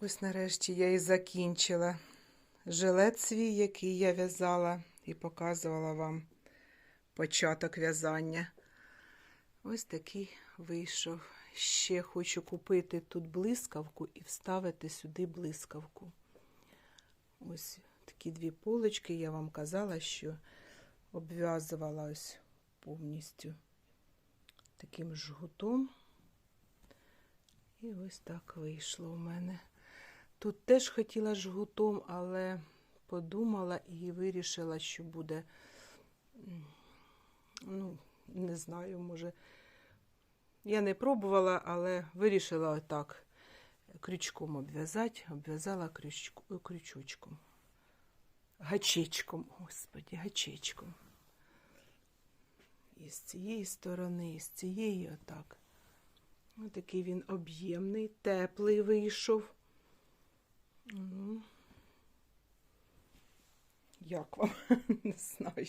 Ось нарешті я і закінчила жилет свій, який я в'язала, і показувала вам початок в'язання. Ось такий вийшов. Ще хочу купити тут блискавку і вставити сюди блискавку. Ось такі дві полочки. Я вам казала, що обв'язувала ось повністю таким жгутом. І ось так вийшло у мене. Тут теж хотіла жгутом, але подумала і вирішила, що буде, ну, не знаю, може. Я не пробувала, але вирішила отак крючком обв'язати, обв'язала крючочком. Гачечком, господі, гачечком. І з цієї сторони, і з цієї отак. Ось такий він об'ємний, теплий вийшов. Як вам? Не знаю.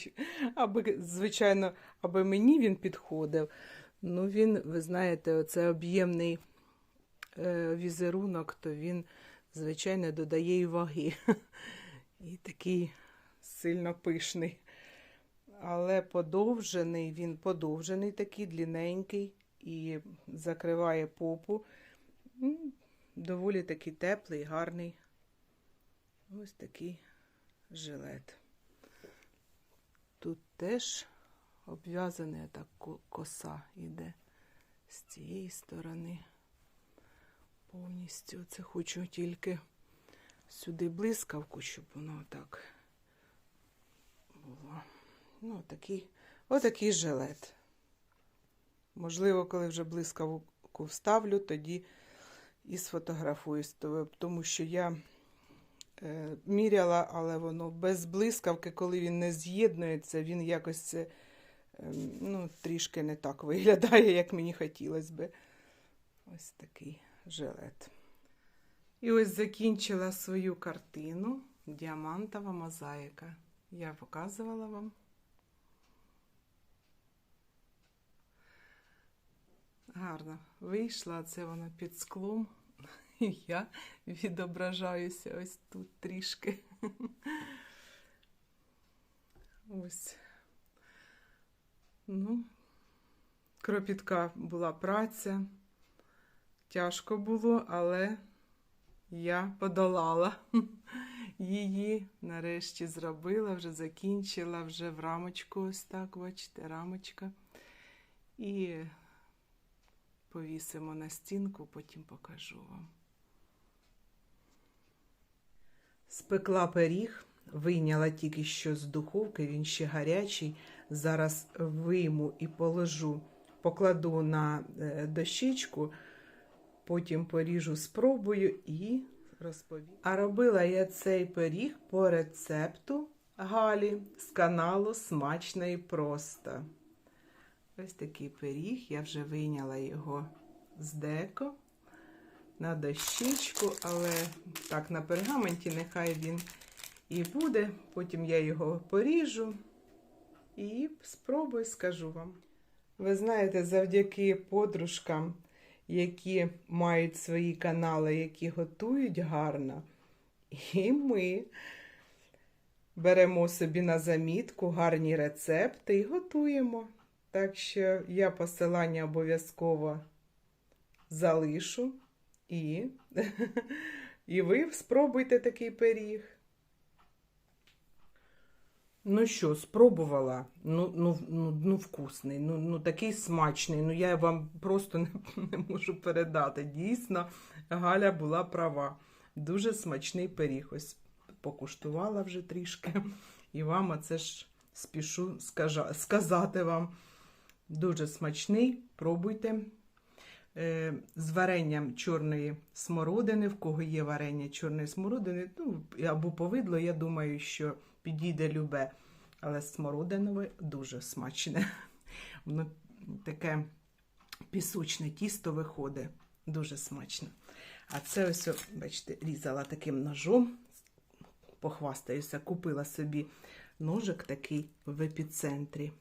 Аби, звичайно, аби мені він підходив. Ну, він, ви знаєте, оце об'ємний е, візерунок, то він, звичайно, додає і ваги. І такий сильно пишний. Але подовжений, він подовжений такий, длинненький і закриває попу. Доволі такий теплий, гарний. Ось такий жилет. Тут теж обв'язана так коса йде з цієї сторони. Повністю це хочу тільки сюди блискавку, щоб воно так було. Ну, такий, отакий жилет. Можливо, коли вже блискавку вставлю, тоді і сфотографуюсь, То- тому що я міряла, але воно без блискавки, коли він не з'єднується, він якось е, ну, трішки не так виглядає, як мені хотілося би. Ось такий жилет. І ось закінчила свою картину Діамантова мозаїка. Я показувала вам. Гарно вийшла, це вона під склом. Я відображаюся ось тут трішки. Ось. Ну, кропітка була праця. Тяжко було, але я подолала її. Нарешті зробила, вже закінчила, вже в рамочку ось так, бачите, рамочка. І повісимо на стінку, потім покажу вам. Спекла пиріг, вийняла тільки що з духовки, він ще гарячий. Зараз вийму і положу, покладу на е, дощечку, потім поріжу, спробую і розповім. А робила я цей пиріг по рецепту Галі з каналу Смачно і просто. Ось такий пиріг, я вже вийняла його з деко на дощечку, але так, на пергаменті нехай він і буде. Потім я його поріжу і спробую скажу вам. Ви знаєте, завдяки подружкам, які мають свої канали, які готують гарно, і ми беремо собі на замітку гарні рецепти і готуємо. Так що я посилання обов'язково залишу і, і ви спробуйте такий пиріг. Ну що, спробувала. Ну, ну, ну, ну вкусний, ну, ну такий смачний. Ну я вам просто не, не можу передати. Дійсно, Галя була права. Дуже смачний пиріг. Ось покуштувала вже трішки. І вам оце ж спішу сказати вам. Дуже смачний, пробуйте. Е, з варенням чорної смородини, в кого є варення чорної смородини, ну, або повидло, я думаю, що підійде любе. Але смородинове дуже смачне. Воно таке пісочне тісто виходить. Дуже смачно. А це ось, бачите, різала таким ножом. Похвастаюся, купила собі ножик такий в епіцентрі.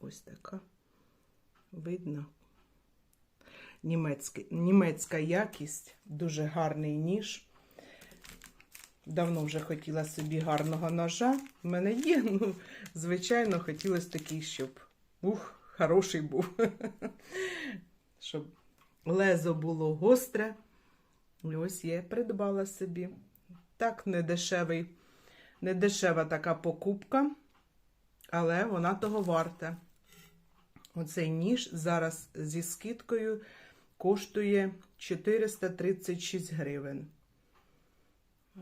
Ось така. Видно. Німецький, німецька якість, дуже гарний ніж. Давно вже хотіла собі гарного ножа. У мене є, ну, звичайно, хотілося такий, щоб ух, хороший був. Щоб лезо було гостре. І ось я придбала собі. Так, недешевий, недешева така покупка, але вона того варта. Оцей ніж зараз зі скидкою коштує 436 гривень.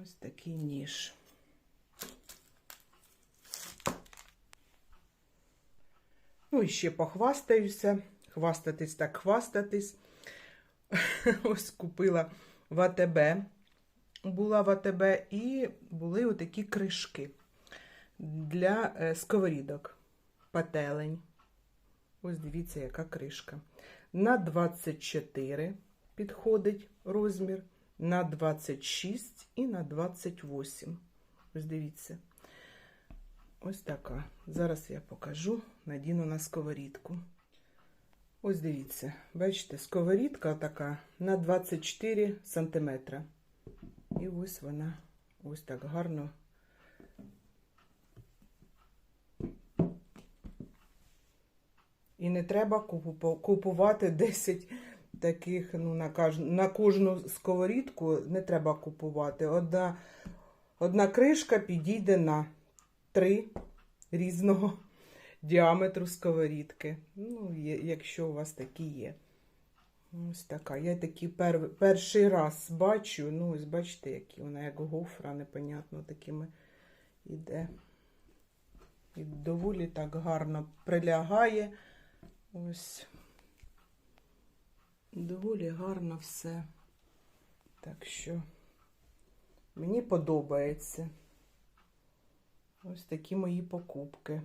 Ось такий ніж. Ну і ще похвастаюся. Хвастатись так хвастатись. Ось купила в АТБ. Була в АТБ і були отакі кришки для е, сковорідок. Пателень. Ось дивіться, яка кришка. На 24 підходить розмір, на 26 і на 28. Ось дивіться. Ось така. Зараз я покажу, надіну на сковорідку. Ось дивіться, бачите, сковорідка така на 24 см. І ось вона ось так гарно. І не треба купувати 10 таких, ну, на, каж... на кожну сковорідку не треба купувати. Одна, одна кришка підійде на 3 різного діаметру сковорідки. Ну, якщо у вас такі є. Ось така. Я такі пер... перший раз бачу. Ну, ось бачите, які вона як гофра, непонятно такими іде. І доволі так гарно прилягає. Ось. Доволі гарно все. Так що мені подобається. Ось такі мої покупки.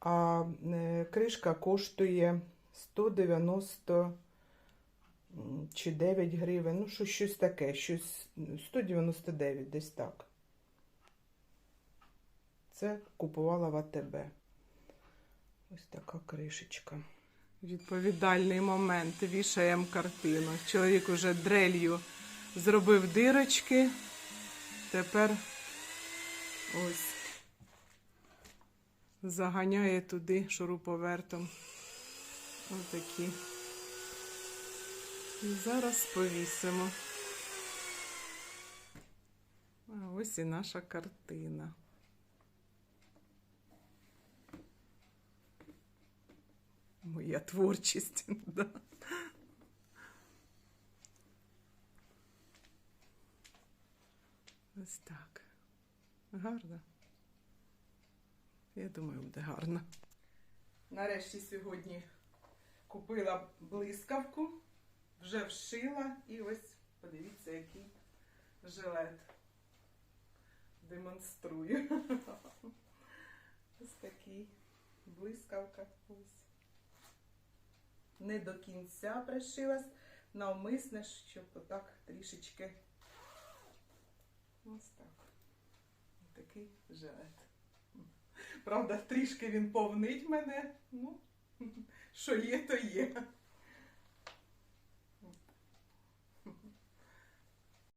А е, кришка коштує 190 чи 9 гривень. Ну, що, щось таке, щось 199, десь так. Це купувала в АТБ. Ось така кришечка. Відповідальний момент. Вішаємо картину. Чоловік уже дрелью зробив дирочки. Тепер ось заганяє туди шуруповертом. Ось такі. І зараз повісимо. А ось і наша картина. Моя творчість. Да. Ось так. Гарно. Я думаю, буде гарно. Нарешті сьогодні купила блискавку, вже вшила і ось подивіться, який жилет. Демонструю. Ось такий блискавка. Ось. Не до кінця пришилась, навмисне, щоб отак трішечки. Ось так. Такий жилет. Правда, трішки він повнить мене. Ну, що є, то є.